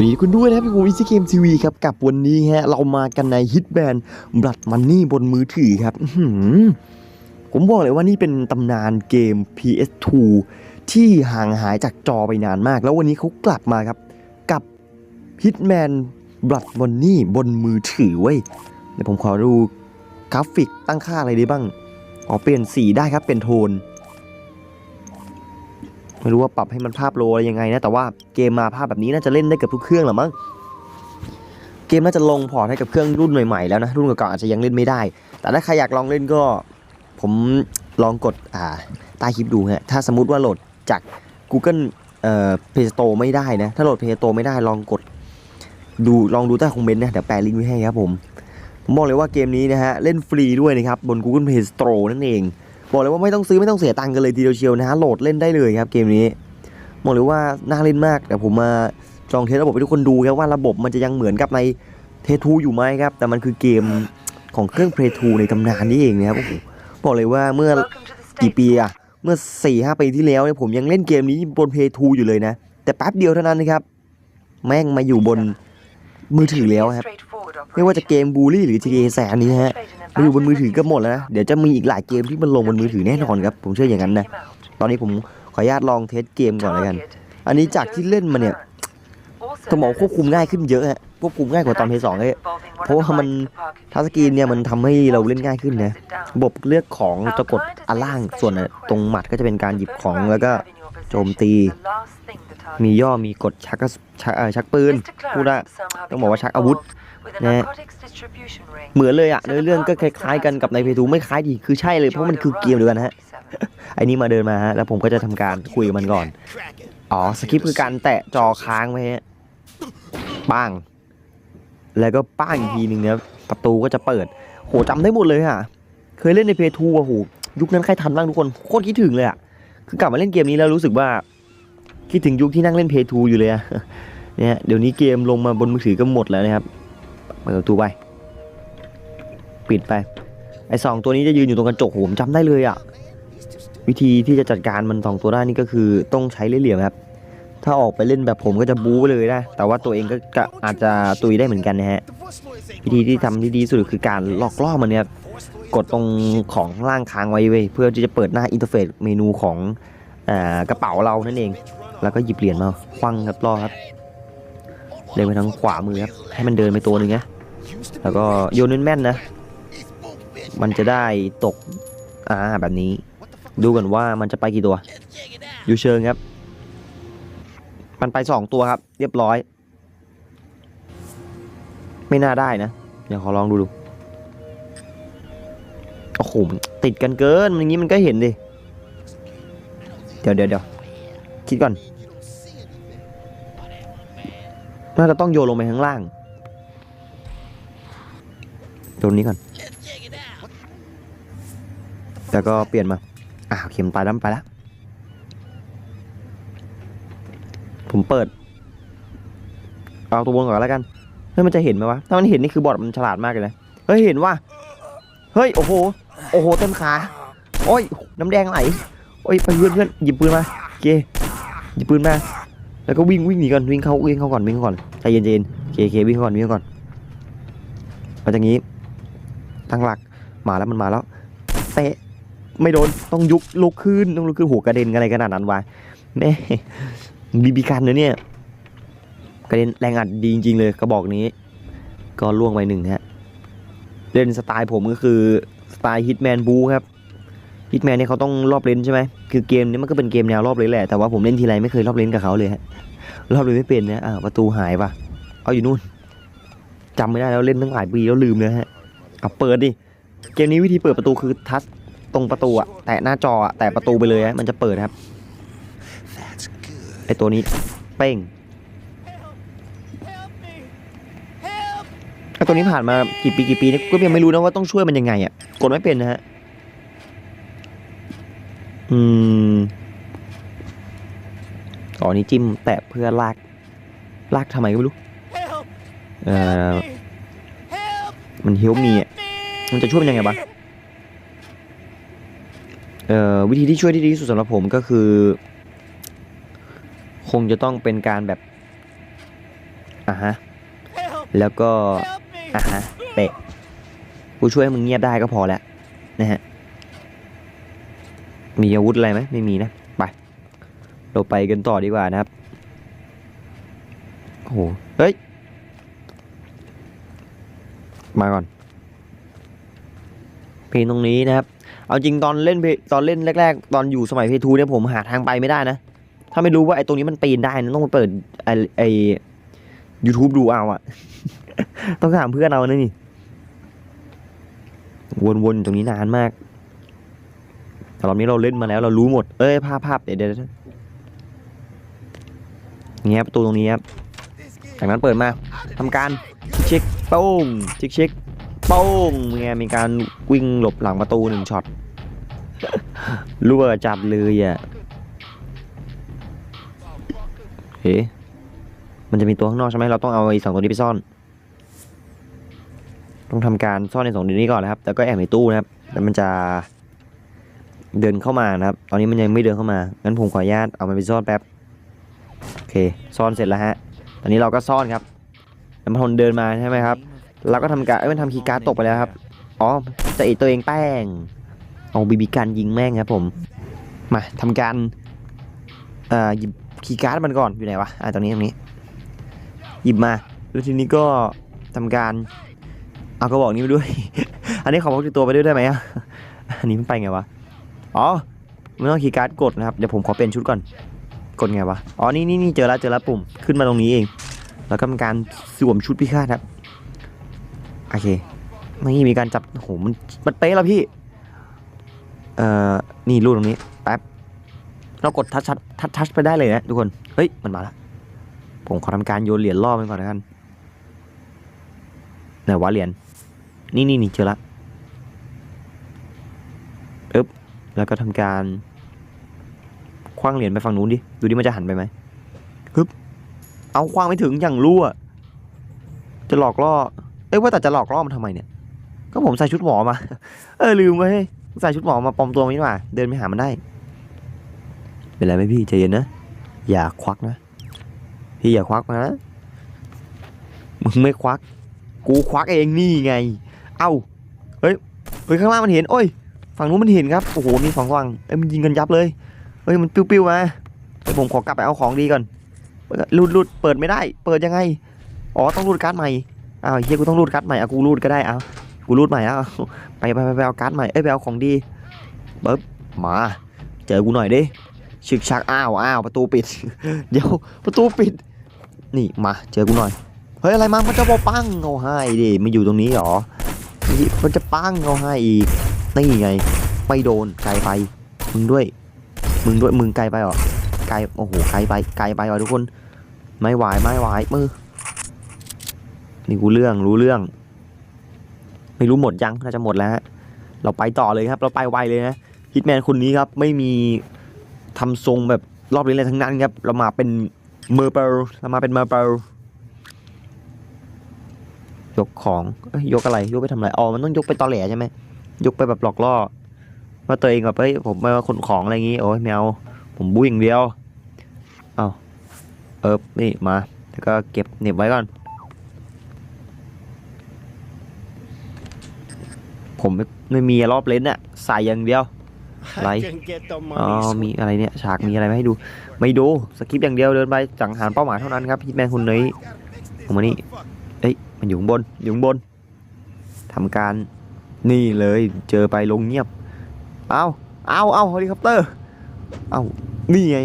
วันนี้คุณด้วยนะพี่ผมอีซีเกมทีวีครับกับวันนี้ฮะเรามากันในฮิตแบนบลัดมันนี่บนมือถือครับผมบอกเลยว่านี่เป็นตำนานเกม PS2 ที่ห่างหายจากจอไปนานมาก แล้ววันนี้เขากลับมาครับ กับ Hitman Blood Money บนมือถือเว้ยเดี๋ยวผมขอดูกราฟิกตั้งค่าอะไรได้บ้างอ๋อเปลี่ยนสีได้ครับเป็นโทน ไม่รู้ว่าปรับให้มันภาพโลอะไรยังไงนะ แต่ว่าเกมมาภาพแบบนี้น่าจะเล่นได้กับทุกเครื่องหรอมั้ง เกมน่าจะลงพอร์ตให้กับเครื่องรุ่นใหม่ๆแล้วนะ รุ่นเก่าๆอาจจะยังเล่นไม่ได้ แต่ถ้าใครอยากลองเล่นก็ ผมลองกดอ่าใต้คลิปดูฮะ ถ้าสมมติว่าโหลดจาก Google เอ่อ Play Store ไม่ได้นะ ถ้าโหลด Play Store ไม่ได้ลองกดดูลองดูใต้คอมเมนต์นะ เดี๋ยวแปะลิงก์ไว้ให้ครับผม ผมบอกเลยว่าเกมนี้นะฮะเล่นฟรีด้วยนะครับบน Google Play Store นั่นเอง บอกเลยว่าไม่ต้องซื้อไม่ต้องเสียตังค์กันเลยทีเดียวเชียวนะฮะโหลดเล่นได้เลยครับเกมนี้บอกเลยว่าน่าเล่นมากแต่ผมมาลองเทสระบบให้ทุกคนดูครับว่าระบบมันจะยังเหมือนกับในเททูอยู่ไหมครับ แต่มันคือเกมของเครื่องเพลทูในตำนานนี่เองนะครับโอ้โหบอกเลยว่าเมื่อกี่ปีอะเมื่อ4ี่ห้าปีที่แล้วเนี่ยผมยังเล่นเกมนี้บนเพทูอยู่เลยนะ แต่แป๊บเดียวเท่านั้นนะครับ แม่งมาอยู่บนมือถือแล้วครับไม่ว่าจะเกมบูลลี่หรือ GTA แสนนี้ฮะ มาอยู่บนมือถือก็หมดแล้วนะ เดี๋ยวจะมีอีกหลายเกมที่มันลงบนมือถือแน่นอนครับ ผมเชื่ออย่างนั้นนะ ตอนนี้ผมขออนุญาตลองเทสเกมก่อนแล้วกัน อันนี้จากที่เล่นมาเนี่ยต้องบอกควบคุมง่ายขึ้นเยอะฮะ ควบคุมง่ายกว่าตอนเพย์สองเลยเพราะว่ามันทัชสกรีนเนี่ยมันทำให้เราเล่นง่ายขึ้นนะระบบเลือกของจะกดอันล่าง ส่วนตรงหมัดก็จะเป็นการหยิบของแล้วก็โจมตี มีย่อมีกดชักชักชักปืนพูดได้ต้องบอกว่าชักอาวุธ นะฮะเหมือนเลยอะในเรื่องก็คล้ายๆกันกับในเพย์ทูไม่คล้ายดีคือใช่เลยเพราะมันคือเกมเดียวกันนะฮะไอ้นี่มาเดินมาฮะแล้วผมก็จะทำการคุยกับมันก่อนอ๋อสคริปต์คือการแตะจอค้างไว้ฮะป้างแล้วก็ป้างอีกทีหนึ่งเนี่ยประตูก็จะเปิด โหจำได้หมดเลยอะเคยเล่นในเพย์ทูอะโหยุคนั้นใครทันบ้างทุกคนโคตรคิดถึงเลยอะคือกลับมาเล่นเกมนี้แล้วรู้สึกว่าคิดถึงยุคที่นั่งเล่นเพย์ทูอยู่เลยอะเนี่ยเดี๋ยวนี้เกมลงมาบนมือถือก็หมดแล้วนะครับ เปิดประตูไป ปิดไป ไอ้สองตัวนี้จะยืนอยู่ตรงกระจกโหผมจำได้เลยอะวิธีที่จะจัดการมันสองตัวได้นี่ก็คือต้องใช้เล่ห์เหลี่ยมครับ ถ้าออกไปเล่นแบบผมก็จะบู๊ไปเลยนะ แต่ว่าตัวเองก็อาจจะตุยได้เหมือนกันนะฮะ วิธีที่ทำที่ดีที่สุดคือการหลอกล่อมันเนี่ยกดตรงของข้างล่างค้างไว้เว้ยเพื่อที่จะเปิดหน้าอินเทอร์เฟซเมนูของอกระเป๋าเรานั่นเอง แล้วก็หยิบเหรียญมาคว้างครับล่อครับ เดินไปทางขวามือครับ ให้มันเดินไปตัวหนึ่งนะแล้วก็โยนแม่นๆนะ มันจะได้ตกอ่าแบบนี้ ดูกันว่ามันจะไปกี่ตัว อยู่เชิงครับ มันไปสองตัวครับ เรียบร้อย ไม่น่าได้นะเดี๋ยวขอลองดูดูโอ้โหมันติดกันเกินอย่างนี้มันก็เห็นดิ เดี๋ยวเดี๋ยวเดี๋ยวคิดก่อน น่าจะต้องโยนลงไปข้างล่าง โยนนี้ก่อนแล้วก็เปลี่ยนมา อ่าเข็มนไปแล้วมันไปแล้ว ผมเปิด เอาตัวบนก่อนแล้วกัน เฮ้ยมันจะเห็นไหมวะ ถ้ามันเห็นนี่คือบอทมันฉลาดมากเลยนะ เฮ้ยเห็นว่า เฮ้ยโอ้โห โอ้โหเต็มขา โอ้ยน้ำแดงไหล โอ้ยไปเพื่อนเพื่อนหยิบปืนมาโอเคหยิบปืนมา แล้วก็วิ่งวิ่งหนีก่อนวิ่งเข้าวิ่งเข้าก่อนวิ่งเข้าก่อนใจเย็นใจเย็นโอเคโอเควิ่งเข้าก่อนวิ่งเข้าก่อนหลังจากนี้ ตั้งหลักมาแล้วมันมาแล้วเตะไม่โดนต้องยุกลุกขึ้นต้องลุกขึ้นหัวกระเด็นอะไรขนาดนั้นวะแม่บีบีกันเนอะเนี่ยกระเด็นแรงอัดดีจริงๆเลยกระบอกนี้ ก็ล่วงไปหนึ่งฮะเล่นสไตล์ผมก็คือสไตล์ฮิตแมนบูครับฮิตแมนเนี่ยเขาต้องรอบเลนใช่ไหมคือเกมนี้มันก็เป็นเกมแนวรอบเลนแหละแต่ว่าผมเล่นทีไรไม่เคยรอบเลนกับเขาเลยฮะรอบเลนไม่เป็นนะอ่าประตูหายปะเอาอยู่นู่นจำไม่ได้แล้วเล่นตั้งหลายปีแล้วลืมเลยฮะ เอาเปิดดิ เกมนี้วิธีเปิดประตูคือทัชตรงประตูอะแตะหน้าจออะแตะประตูไปเลยฮะมันจะเปิดครับไอตัวนี้เป้งไอตัวนี้ผ่านมากี่ปีกี่ปีเนี่ยก็ยังไม่รู้นะว่าต้องช่วยมันยังไงอะกดไม่เป็นนะฮะอืมอ๋อนี่จิ้มแตะเพื่อลาก ลากทำไมก็ไม่รู้ เอ่อ มันเฮลมีอะมันจะช่วยยังไงบ้างเอ่อวิธีที่ช่วยที่ดีที่สุดสำหรับผมก็คือ คงจะต้องเป็นการแบบอะฮะแล้วก็อะฮะเตะกูช่วยให้มึงเงียบได้ก็พอแล้วนะฮะมีอาวุธอะไรไหมไม่มีนะไปเราไปกันต่อดีกว่านะครับโอ้โหเฮ้ย มาก่อน เพลงตรงนี้นะครับ เอาจริงตอนเล่นเพตอนเล่นแรก ๆ ตอนอยู่สมัยเพทูเนี่ยผมหาทางไปไม่ได้นะ ถ้าไม่รู้ว่าไอ้ตรงนี้มันปีนได้นะต้องไปเปิดไอ้ไอ้ยูทูบดูเอาอะต้องถามเพื่อนเอานะนี่ วนๆตรงนี้นานมากแต่รอบนี้เราเล่นมาแล้วเรารู้หมด เอ้ยภาพภาพเดี๋ยวเดี๋ยวเดี๋ยวเงี้ยประตูตรงนี้ครับ จากนั้นเปิดมาทำการเช็คโป้งเช็คเช็คโป้งเงี้ยมีการวิ่งหลบหลังประตูหนึ่งช็อตรั่วจัดเลยอะเฮ้มันจะมีตัวข้างนอกใช่ไหมเราต้องเอาไอ้สองตัวนี้ไปซ่อน ต้องทำการซ่อนในสองตัวนี้ก่อนนะครับแล้วก็แอบในตู้นะครับ แล้วมันจะเดินเข้ามานะครับ ตอนนี้มันยังไม่เดินเข้ามา งั้นผมขออนุญาตเอามันไปซ่อนแป๊บ โอเค ซ่อนเสร็จแล้วฮะ ตอนนี้เราก็ซ่อนครับแล้วมันทนเดินมาใช่ไหมครับ เราก็ทำการเอ้ยมันทำคีย์การ์ดตกไปแล้วครับ อ๋อจะเอตัวเองแป้ง เอาบีบีกันยิงแม่งครับผม มาทำการเอ่อหยิบคีย์การ์ดมันก่อนอยู่ไหนวะ อ่าตรงนี้ตรงนี้ หยิบมา แล้วทีนี้ก็ทำการ เอากระบอกนี้ไปด้วย อันนี้ขอพกติดตัวไปด้วยได้ไหมอะ อันนี้มันไปไงวะ อ๋อไม่ต้องคีย์การ์ดกดนะครับ เดี๋ยวผมขอเปลี่ยนชุดก่อน กดไงวะ อ๋อ นี่นี่นี่เจอแล้วเจอแล้วปุ่ม ขึ้นมาตรงนี้เอง แล้วก็ทำการสวมชุดพิฆาตครับ โอเค นี่มีการจับโอ้โหมันมันเป๊ะแล้วพี่ เอ่อ นี่รูดตรงนี้ แป๊บ เรากดทัชทัชทัชทัชไปได้เลยนะทุกคน เฮ้ย มันมาแล้ว ผมขอทำการโยนเหรียญล่อมันก่อนนะกันไหนวะเหรียญ นี่นี่นี่เจอละอึ๊บแล้วก็ทำการ คว้างเหรียญไปฝั่งนู้นดิ ดูดิมันจะหันไปไหมฮึบเอาคว้างไม่ถึงอย่างรั่วจะหลอกล่อ เอ้ยว่าแต่จะหลอกล่อมันทำไมเนี่ย ก็ผมใส่ชุดหมอมา เออลืมไว้ใส่ชุดหมอมาปลอมตัวมานี่หว่า เดินไปหามันได้ เป็นไรไหมพี่ใจเย็นนะ อย่าควักนะ พี่อย่าควักนะ มึงไม่ควัก กูควักเองนี่ไง เอ้า เฮ้ย เฮ้ยข้างล่างมันเห็น โอ้ย ฝั่งนู้นมันเห็นครับ โอ้โห มีสองฝั่งเอ้ยมันยิงกันยับเลย เฮ้ยมันปิ้วๆมาเฮ้ยผมขอกลับไปเอาของดีก่อนรูดรูดเปิดไม่ได้ เปิดยังไง อ๋อต้องรูดการ์ดใหม่อ้าวเฮียกูต้องรูดการ์ดใหม่เอากูรูดก็ได้เอากูรูดใหม่เอาไปไปไปไปเอาการ์ดใหม่เอ้ยไปเอาของดีปึ๊บมาเจอกูหน่อยดิชึกชักอ้าวอ้าวประตูปิด เดี๋ยวประตูปิด นี่มาเจอกูหน่อยเฮ้ยอะไรมามันจะบอปังเอาให้ดิมันอยู่ตรงนี้หรอมันจะปังเอาให้อีกนี่ไงไม่โดนไกลไปมึงด้วย มึงด้วยมึงไกลไปหรอไกลโอ้โหไกลไปไกลไปหรอทุกคน ไม่ไหวไม่ไหวมือนี่กูเรื่องรู้เรื่อง ไม่รู้หมดยังน่าจะหมดแล้วฮะเราไปต่อเลยครับ เราไปไวเลยนะฮิตแมนคนนี้ครับไม่มีทำทรงแบบรอบนี้เลยทั้งนั้นครับ เรามาเป็นเมอร์เปลเรามาเป็นเมอร์เปลยกของยยกอะไรยกไปทำอะไรอ๋อมันต้องยกไปตอแหลใช่ไหมยกไปแบบหลอกล่อ ว่าตัวเองแบบเฮ้ยผมมาขนของอะไรอย่างงี้โอ้ยแมวผมบู๊อย่างเดียวเอาเออนี่มาแล้วก็เก็บเหน็บไว้ก่อน ผมไม่ไม่มีรอบเลนอะใส่อย่างเดียว I Like- can get the อ๋อ money. มีอะไรเนี่ยฉากมีอะไรมาให้ดู ไม่ดูสกิปอย่างเดียวเดินไปสังหารเป้าหมายเท่านั้นครับฮิตแมนคนนี้ผมมานี่เอ้ยมันอยู่ข้างบนอยู่ข้างบนทำการนี่เลยเจอไปลงเงียบ เอาเอาเอาเฮลิคอปเตอร์ เอานี่ไง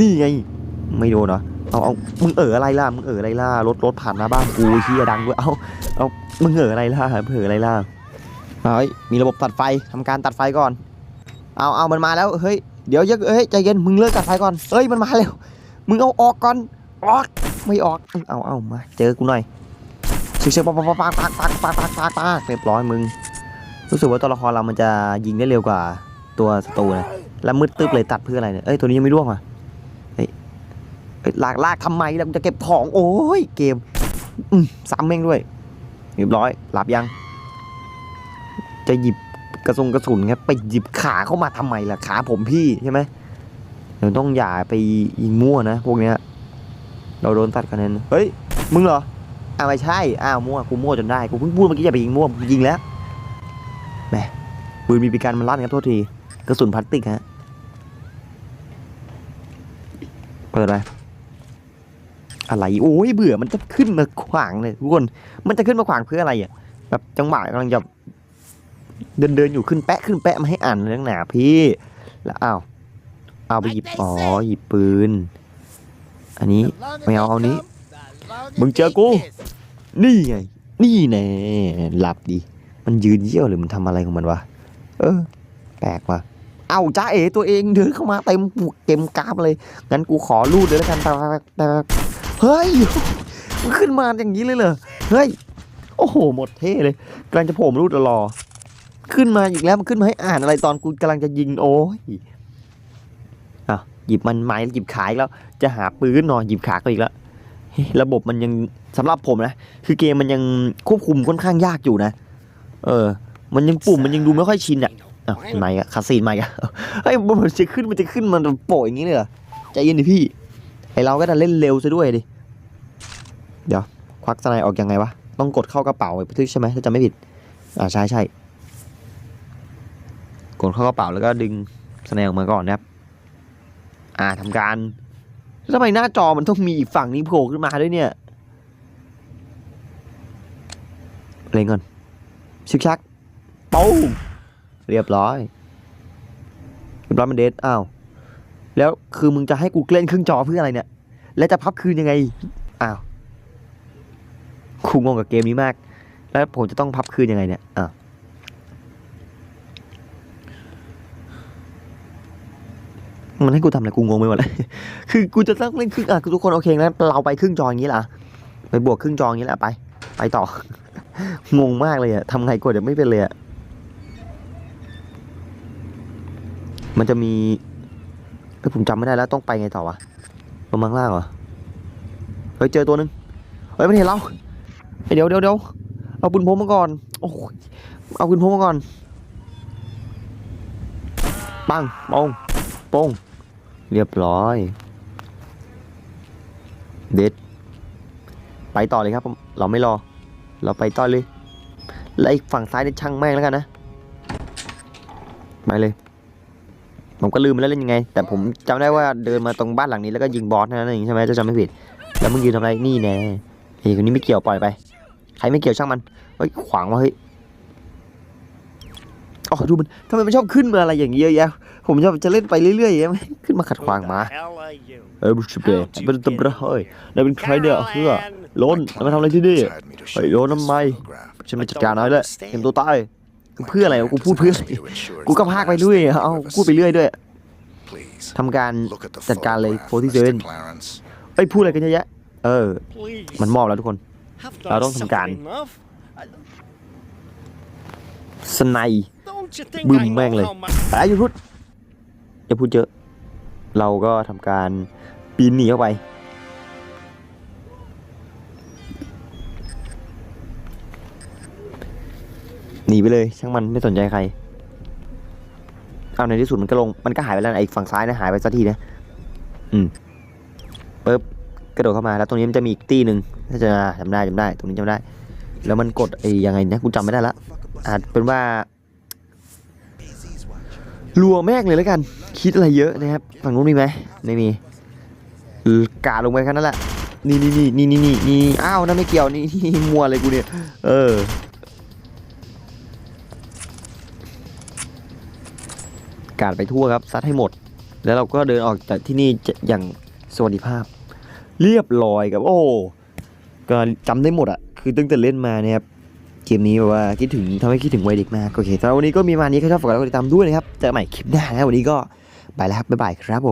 นี่ไง ไม่โดนเหรอ เอาเอามึงเอออะไรล่ะ มึงเอออะไรล่ะ รถรถผ่านหน้าบ้านกูเฮียดังด้วย เอาเอามึงเอออะไรล่ะมึงเอออะไรล่ะเฮ้ย มีระบบตัดไฟทำการตัดไฟก่อน เอาเอามันมาแล้ว เฮ้ย เดี๋ยวเยอะเฮ้ย ใจเย็น มึงเลิกตัดไฟก่อน เฮ้ย มันมาแล้ว มึงเอาออกก่อน ออก ไม่ออก เอาเอามา เจอกูหน่อยเชือกๆปักปักปักปักปักปักปักปักปักเรียบร้อยมึง รู้สึกว่าตัวละครเรามันจะยิงได้เร็วกว่าตัวศัตรูนะแล้วมืดตึ๊บเลยตัดเพื่ออะไรเนี่ยเอ้ยตัวนี้ยังไม่ร่วงว่ะเฮ้ยเฮ้ยลากลากทำไมแล้วจะเก็บของโอ้ยเกมอืมซ้ำแม่งด้วยเรียบร้อยหลับยัง จะหยิบกระสุนกระสุนครับไปหยิบขาเข้ามาทำไมล่ะขาผมพี่ใช่ไหมเดี๋ยวต้องอย่าไปยิงมั่วนะพวกเนี้ยเราโดนตัดคะแนนเฮ้ยมึงเหรออ้าวไม่ใช่อ้าวมั่วกูมั่วจนได้กูเพิ่งพูดเมื่อกี้อย่าไปยิงมั่วยิงแล้ว แหมปืนมีปีการมันลั่นครับโทษที กระสุนพลาสติกฮะ เปิดไปอะไร โอ้ยเบื่อมันจะขึ้นมาขวางเลยทุกคน มันจะขึ้นมาขวางเพื่ออะไรอะ แบบจังหวะกำลังจะเดินเดินอยู่ขึ้นแปะขึ้นแปะมาให้อ่านเรื่องหนาพี่ แล้วอ้าวเอาไปหยิบ อ๋อ หยิบปืน อันนี้ไม่เอาเอานี้ มึงเจอกู นี่ไง นี่แน่หลับดิ มันยืนเยี่ยวหรือมันทำอะไรของมันวะ เออ แปลกว่ะเอาจ้าเอ๋ตัวเองเดินเข้ามาเต็มเต็มกราฟเลย งั้นกูขอรูดเลยแล้วกันแต่แต่เฮ้ยมันขึ้นมาอย่างนี้เลยเหรอ เฮ้ย โอ้โห หมดเท่เลยกำลังจะโผล่มรูดรอ ขึ้นมาอีกแล้วมันขึ้นมาให้อ่านอะไรตอนกูกำลังจะยิงโอ้ยอะหยิบมันไม้หยิบขายแล้ว จะหาปืนนอนหยิบขาก็อีกแล้วระบบมันยังสำหรับผมนะ คือเกมมันยังควบคุมค่อนข้างยากอยู่นะ เออ มันยังปุ่มมันยังดูไม่ค่อยชินอะอ้าวไม่อะคาซีนไม่อะเฮ้ยมันจะขึ้นมันจะขึ้นมันโปะอย่างนี้เลยเหรอใจเย็นดิพี่ไอเราก็จะเล่นเร็วซะด้วยดิเดี๋ยวควักสไนด์ออกยังไงวะต้องกดเข้ากระเป๋าไปทึกใช่ไหมถ้าจะไม่ผิดอ่าใช่ใช่กดเข้ากระเป๋าแล้วก็ดึงสไนด์ออกมาก่อนนะครับอ่าทำการแล้วทำไมหน้าจอมันต้องมีอีกฝั่งนี้โผล่ขึ้นมาด้วยเนี่ยเล่นก่อน ชิกชักปูมเรียบร้อย เรียบร้อยมันเดทอ้าว แล้วคือมึงจะให้กูเล่นครึ่งจอเพื่ออะไรเนี่ย แล้วจะพับคืนยังไง อ้าวกูงงกับเกมนี้มาก แล้วผมจะต้องพับคืนยังไงเนี่ย อ้าวมันให้กูทำอะไรกูงงไปหมดเลย คือกูจะต้องเล่นครึ่งอะทุกคนโอเคแล้วเราไปครึ่งจออย่างนี้ล่ะ ไปบวกครึ่งจออย่างนี้แหละไป ไปต่อ งงมากเลยอะทำไงกดเดี๋ยวไม่เป็นเลยอะมันจะมีเฮ้ยผมจำไม่ได้แล้วต้องไปไงต่อวะลงมาข้างล่างเหรอ เฮ้ยเจอตัวหนึง เฮ้ยมันเห็นเราเดี๋ยวเดี๋ยวเดี๋ยวเอาปืนพกมาก่อน โอ้โหเอาปืนพกมาก่อน ปังปองปองเรียบร้อย เด็ด ไปต่อเลยครับผมเราไม่รอ เราไปต่อเลย แล้วไอ้ฝั่งซ้ายนี่ช่างแม่งแล้วกันนะไปเลย ผมก็ลืมไปแล้วเล่นยังไง แต่ผมจำได้ว่าเดินมาตรงบ้านหลังนี้แล้วก็ยิงบอสนั่นเองใช่ไหมจะจำไม่ผิด แล้วมึงยืนทำอะไรนี่แน่เฮ้ยคนนี้ไม่เกี่ยวปล่อยไป ใครไม่เกี่ยวช่างมันเฮ้ยขวางวะเฮ้ยอ๋อดูมันทำไมมันชอบขึ้นมาอะไรอย่างเงี้ยเยอะแยะผมจะจะเล่นไปเรื่อยๆอย่างเงี้ยขึ้นมาขัดขวางมาเออบุชเบย์เป็นตำรวจเฮ้ยนายเป็นใครเนี่ยเพื่อ โลนนายมาทำอะไรที่นี่เฮ้ยโดนทำไมฉันไม่จัดการนายเลยเห็นตัวตายเพื่ออะไรวะกูพูดเพื่ออะไรกูก็พากไปด้วยเอ้าพูดไปเรื่อยด้วยทำการจัดการเลย47เอ้ยพูดอะไรกันเยอะแยะเออ มันมอบแล้วทุกคน เราต้องทำการสไนด์บึ้มแม่งเลยแต่อย่าพูดอย่าพูดเยอะ เราก็ทำการปีนหนีเข้าไป หนีไปเลยช่างมันไม่สนใจใคร เอาในที่สุดมันก็ลงมันก็หายไปแล้วไอ้ฝั่งซ้ายนะหายไปสักทีนะ อืมปึ๊บกระโดดเข้ามาแล้วตรงนี้มันจะมีอีกตีหนึ่งถ้าจะจำได้จำได้ ตรงนี้จำได้ แล้วมันกดไอ้ยังไงนะกูจำไม่ได้ละอาจเป็นว่ารัวแม่งเลยแล้วกัน คิดอะไรเยอะนะครับฝั่งนู้นมีไหมไม่มีกาลงไปแค่นั้นแหละนี่นี่นี่นี่นี่นี่นี่อ้าวนั่นไม่เกี่ยวนี่นี่มัวเลยกูเนี่ย เออ กาดไปทั่วครับซัดให้หมด แล้วเราก็เดินออกจากที่นี่อย่างสวัสดิภาพ เรียบร้อยครับโอ้ก็จำได้หมดอะคือตั้งแต่เล่นมาเนี่ยครับเกมนี้แบบว่าคิดถึงทำให้คิดถึงวัยเด็กมากโอเคสำหรับวันนี้ก็มีมานี้ครชอบฝากกดติดตามด้วยนะครับเจอกันใหม่คลิปหน้านะวันนี้ก็ไปแล้วครับบ๊ายบายครับผม